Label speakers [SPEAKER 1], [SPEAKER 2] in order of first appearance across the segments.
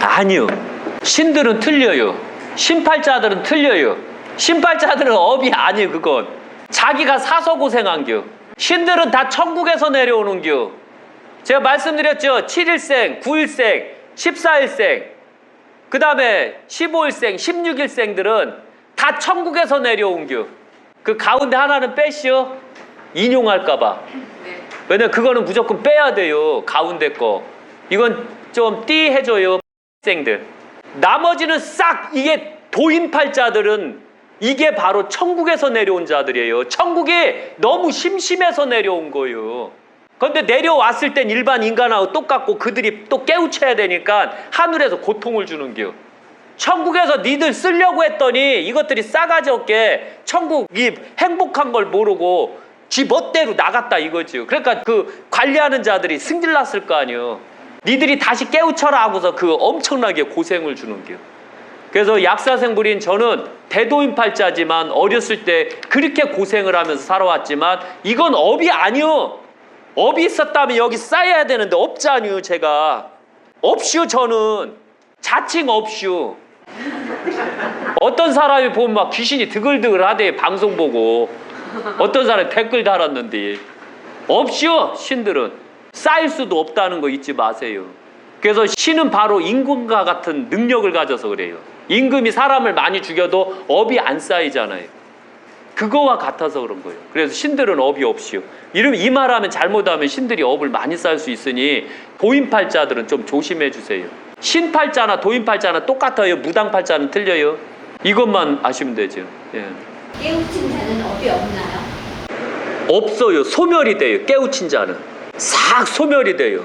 [SPEAKER 1] 아니요. 신들은 틀려요. 신팔자들은 틀려요. 신팔자들은 업이 아니에요, 그건. 자기가 사서 고생한 겨. 신들은 다 천국에서 내려오는 겨. 제가 말씀드렸죠. 7일생, 9일생, 14일생, 그 다음에 15일생, 16일생들은 다 천국에서 내려온 겨. 그 가운데 하나는 빼시오. 인용할까봐. 왜냐면 그거는 무조건 빼야 돼요. 가운데 거. 이건 좀 띠 해줘요. 생들. 나머지는 싹 이게 도인팔자들은 이게 바로 천국에서 내려온 자들이에요. 천국이 너무 심심해서 내려온 거예요. 그런데 내려왔을 땐 일반 인간하고 똑같고 그들이 또 깨우쳐야 되니까 하늘에서 고통을 주는 겨. 천국에서 니들 쓰려고 했더니 이것들이 싸가지 없게 천국이 행복한 걸 모르고 지 멋대로 나갔다 이거죠. 그러니까 그 관리하는 자들이 승질났을 거 아니에요. 니들이 다시 깨우쳐라 하고서 그 엄청나게 고생을 주는 겨. 그래서 약사생불인 저는 대도인팔자지만 어렸을 때 그렇게 고생을 하면서 살아왔지만 이건 업이 아니요. 업이 있었다면 여기 쌓여야 되는데 없잖아요 제가. 없슈 저는. 자칭 없슈. 어떤 사람이 보면 막 귀신이 드글드글 하대 방송 보고 어떤 사람이 댓글 달았는데 없슈 신들은 쌓일 수도 없다는 거 잊지 마세요. 그래서 신은 바로 임금과 같은 능력을 가져서 그래요. 임금이 사람을 많이 죽여도 업이 안 쌓이잖아요. 그거와 같아서 그런 거예요. 그래서 신들은 업이 없이요. 이러면 이 말하면 잘못하면 신들이 업을 많이 쌓을 수 있으니 도인팔자들은 좀 조심해 주세요. 신팔자나 도인팔자나 똑같아요. 무당팔자는 틀려요. 이것만 아시면 되죠. 예.
[SPEAKER 2] 깨우친 자는 업이 없나요?
[SPEAKER 1] 없어요. 소멸이 돼요. 깨우친 자는 싹 소멸이 돼요.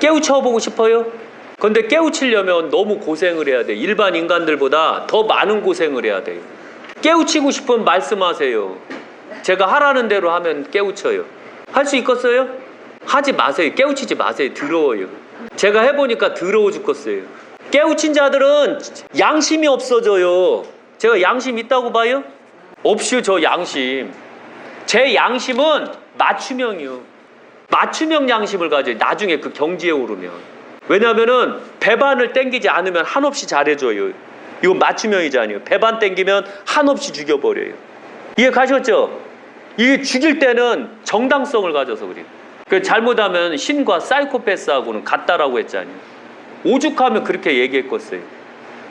[SPEAKER 1] 깨우쳐 보고 싶어요? 근데 깨우치려면 너무 고생을 해야 돼. 일반 인간들보다 더 많은 고생을 해야 돼요. 깨우치고 싶으면 말씀하세요. 제가 하라는 대로 하면 깨우쳐요. 할 수 있겠어요? 하지 마세요. 깨우치지 마세요. 더러워요. 제가 해보니까 더러워 죽겠어요. 깨우친 자들은 양심이 없어져요. 제가 양심 있다고 봐요? 없슈 저 양심. 제 양심은 맞춤형이요. 맞춤형 양심을 가져요. 나중에 그 경지에 오르면. 왜냐하면은 배반을 땡기지 않으면 한없이 잘해줘요. 이건 맞춤형이잖아요. 배반 땡기면 한없이 죽여버려요. 이해 가셨죠? 이게 죽일 때는 정당성을 가져서 그래요. 그 잘못하면 신과 사이코패스하고는 같다라고 했잖아요. 오죽하면 그렇게 얘기했겠어요.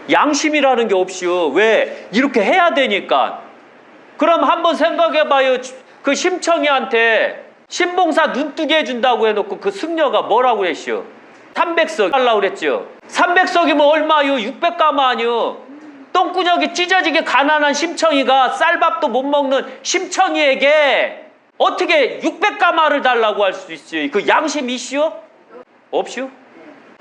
[SPEAKER 1] 양심이라는 게 없이요. 왜? 이렇게 해야 되니까. 그럼 한번 생각해봐요. 그 심청이한테 신봉사 눈뜨게 해준다고 해놓고 그 승려가 뭐라고 했시오? 300석 하려고 그랬죠. 300석이면 얼마요? 600가마 아니요. 똥구녕이 찢어지게 가난한 심청이가 쌀밥도 못 먹는 심청이에게 어떻게 600가마를 달라고 할 수 있어요? 그 양심 이시오? 없시오?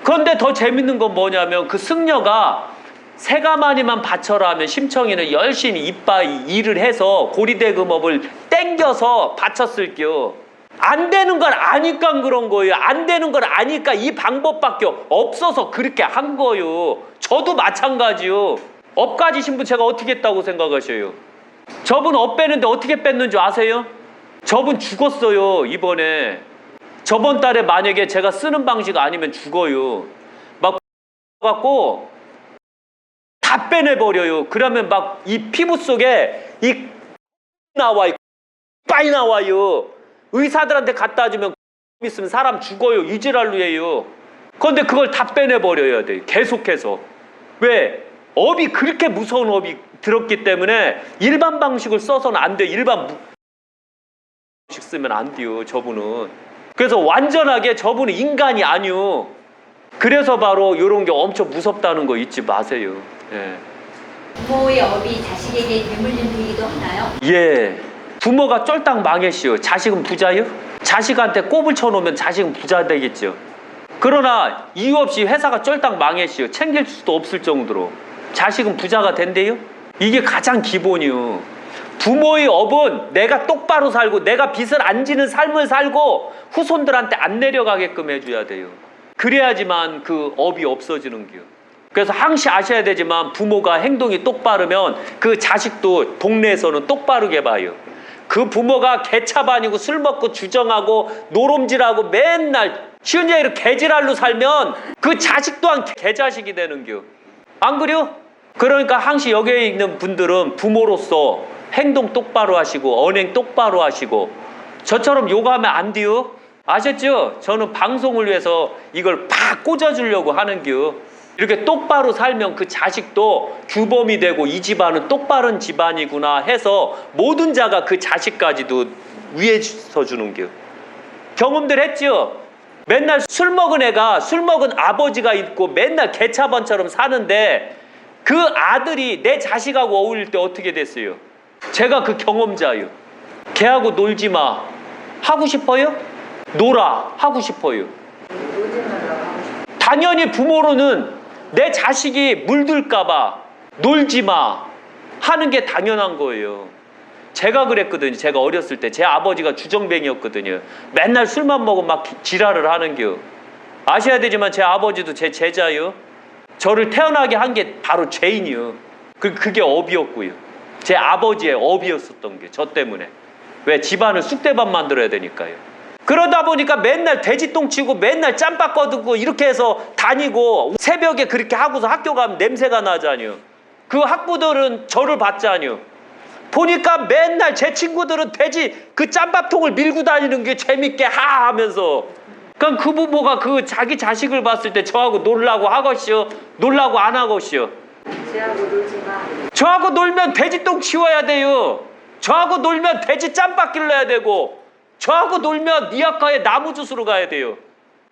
[SPEAKER 1] 그런데 더 재밌는 건 뭐냐면 그 승려가 세 가마니만 바쳐라 하면 심청이는 열심히 이빠이 일을 해서 고리대금업을 땡겨서 바쳤을게요. 안 되는 걸 아니까 그런 거예요. 안 되는 걸 아니까 이 방법밖에 없어서 그렇게 한 거예요. 저도 마찬가지요. 업 가지 신 분 제가 어떻게 했다고 생각하셔요? 저분 업 빼는데 어떻게 뺐는 줄 아세요? 저분 죽었어요, 이번에. 저번 달에 만약에 제가 쓰는 방식 아니면 죽어요. 막 갖고 다 빼내버려요. 그러면 막 이 피부 속에 이 나와, 이 빠이 나와요. 의사들한테 갖다 주면 있으면 사람 죽어요. 이지랄루예요. 그런데 그걸 다 빼내버려야 돼. 계속해서. 왜? 업이 그렇게 무서운 업이 들었기 때문에 일반 방식을 써서는 안 돼. 일반 무- 방식 쓰면 안 돼요. 저분은. 그래서 완전하게 저분은 인간이 아니요. 그래서 바로 이런 게 엄청 무섭다는 거 잊지 마세요. 예.
[SPEAKER 2] 부모의 업이 자식에게 대물림 되기도 하나요?
[SPEAKER 1] 예. 부모가 쫄딱 망했시오. 자식은 부자요? 자식한테 꼽을 쳐놓으면 자식은 부자 되겠죠. 그러나 이유 없이 회사가 쫄딱 망했시오. 챙길 수도 없을 정도로. 자식은 부자가 된대요? 이게 가장 기본이요. 부모의 업은 내가 똑바로 살고 내가 빚을 안 지는 삶을 살고 후손들한테 안 내려가게끔 해줘야 돼요. 그래야지만 그 업이 없어지는 거요. 그래서 항시 아셔야 되지만 부모가 행동이 똑바르면 그 자식도 동네에서는 똑바르게 봐요. 그 부모가 개차반이고 술 먹고 주정하고 노름질하고 맨날 쉬운 얘기로 개지랄로 살면 그 자식 또한 개자식이 되는겨. 안 그래요? 그러니까 항시 여기에 있는 분들은 부모로서 행동 똑바로 하시고 언행 똑바로 하시고 저처럼 요가하면 안 돼요. 아셨죠? 저는 방송을 위해서 이걸 팍 꽂아주려고 하는겨. 이렇게 똑바로 살면 그 자식도 규범이 되고 이 집안은 똑바른 집안이구나 해서 모든 자가 그 자식까지도 위해 서주는겨. 경험들 했죠? 맨날 술 먹은 애가 술 먹은 아버지가 있고 맨날 개차반처럼 사는데 그 아들이 내 자식하고 어울릴 때 어떻게 됐어요? 제가 그 경험자예요. 걔하고 놀지 마. 하고 싶어요? 놀아. 하고 싶어요. 당연히 부모로는 내 자식이 물들까봐 놀지 마. 하는 게 당연한 거예요. 제가 그랬거든요. 제가 어렸을 때 제 아버지가 주정뱅이였거든요. 맨날 술만 먹으면 막 기- 지랄을 하는겨. 아셔야 되지만 제 아버지도 제 제자요. 저를 태어나게 한 게 바로 죄인이요. 그 그게 업이었고요. 제 아버지의 업이었었던 게 저 때문에. 왜 집안을 쑥대밭 만들어야 되니까요. 그러다 보니까 맨날 돼지똥 치고 맨날 짬밥 꺼두고 이렇게 해서 다니고 새벽에 그렇게 하고서 학교 가면 냄새가 나잖아요. 그 학부들은 저를 봤잖아요. 보니까 맨날 제 친구들은 돼지 그 짬밥통을 밀고 다니는 게 재밌게 하 하면서 그러니까 그 부모가 그 자기 자식을 봤을 때 저하고 놀라고 하것이요 놀라고 안 하것이요
[SPEAKER 2] 저하고.
[SPEAKER 1] 저하고 놀면 돼지똥 치워야 돼요 저하고 놀면 돼지 짬밥 길러야 되고 저하고 놀면 니아카에 나무 주스로 가야 돼요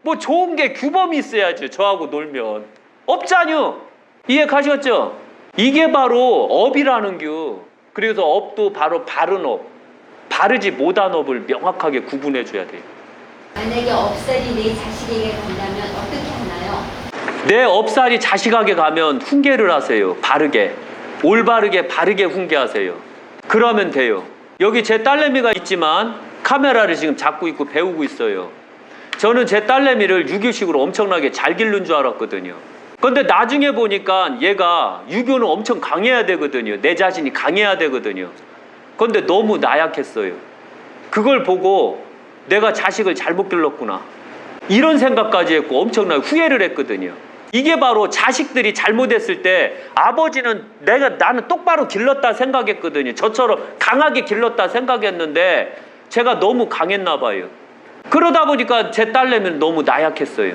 [SPEAKER 1] 뭐 좋은 게 규범이 있어야죠 저하고 놀면 없잖요 이해 가셨죠? 이게 바로 업이라는 겨 그래서 업도 바로 바른 업 바르지 못한 업을 명확하게 구분해 줘야 돼요
[SPEAKER 2] 만약에 업살이 내 자식에게 간다면 어떻게 하나요?
[SPEAKER 1] 내 업살이 자식에게 가면 훈계를 하세요. 바르게. 올바르게 바르게 훈계하세요. 그러면 돼요. 여기 제 딸내미가 있지만 카메라를 지금 잡고 있고 배우고 있어요. 저는 제 딸내미를 유교식으로 엄청나게 잘 기른 줄 알았거든요. 근데 나중에 보니까 얘가 유교는 엄청 강해야 되거든요. 내 자신이 강해야 되거든요. 근데 너무 나약했어요. 그걸 보고 내가 자식을 잘못 길렀구나. 이런 생각까지 했고 엄청나게 후회를 했거든요. 이게 바로 자식들이 잘못했을 때 아버지는 내가 나는 똑바로 길렀다 생각했거든요. 저처럼 강하게 길렀다 생각했는데 제가 너무 강했나 봐요. 그러다 보니까 제 딸내미는 너무 나약했어요.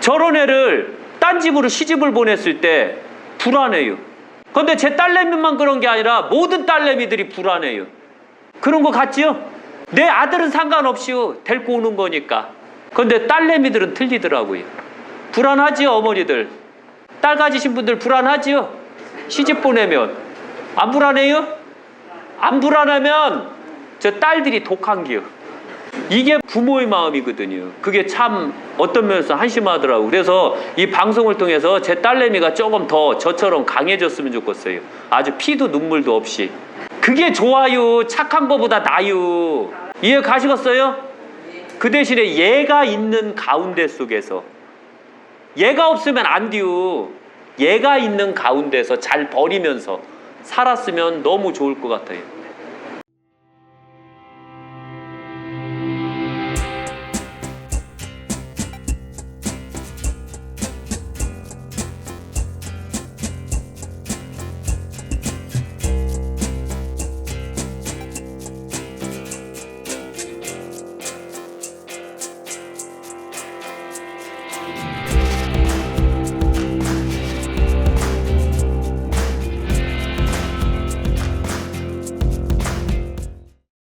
[SPEAKER 1] 저런 애를 딴 집으로 시집을 보냈을 때 불안해요. 근데 제 딸내미만 그런 게 아니라 모든 딸내미들이 불안해요. 그런 거 같지요? 내 아들은 상관없이요. 데리고 오는 거니까. 근데 딸내미들은 틀리더라고요. 불안하지요, 어머니들. 딸 가지신 분들 불안하지요? 시집 보내면. 안 불안해요? 안 불안하면 저 딸들이 독한 기요. 이게 부모의 마음이거든요. 그게 참 어떤 면에서 한심하더라고. 그래서 이 방송을 통해서 제 딸내미가 조금 더 저처럼 강해졌으면 좋겠어요. 아주 피도 눈물도 없이. 그게 좋아요. 착한 거보다 나요. 이해 가시겠어요? 그 대신에 얘가 있는 가운데 속에서 얘가 없으면 안 돼요. 얘가 있는 가운데서 잘 버리면서 살았으면 너무 좋을 것 같아요.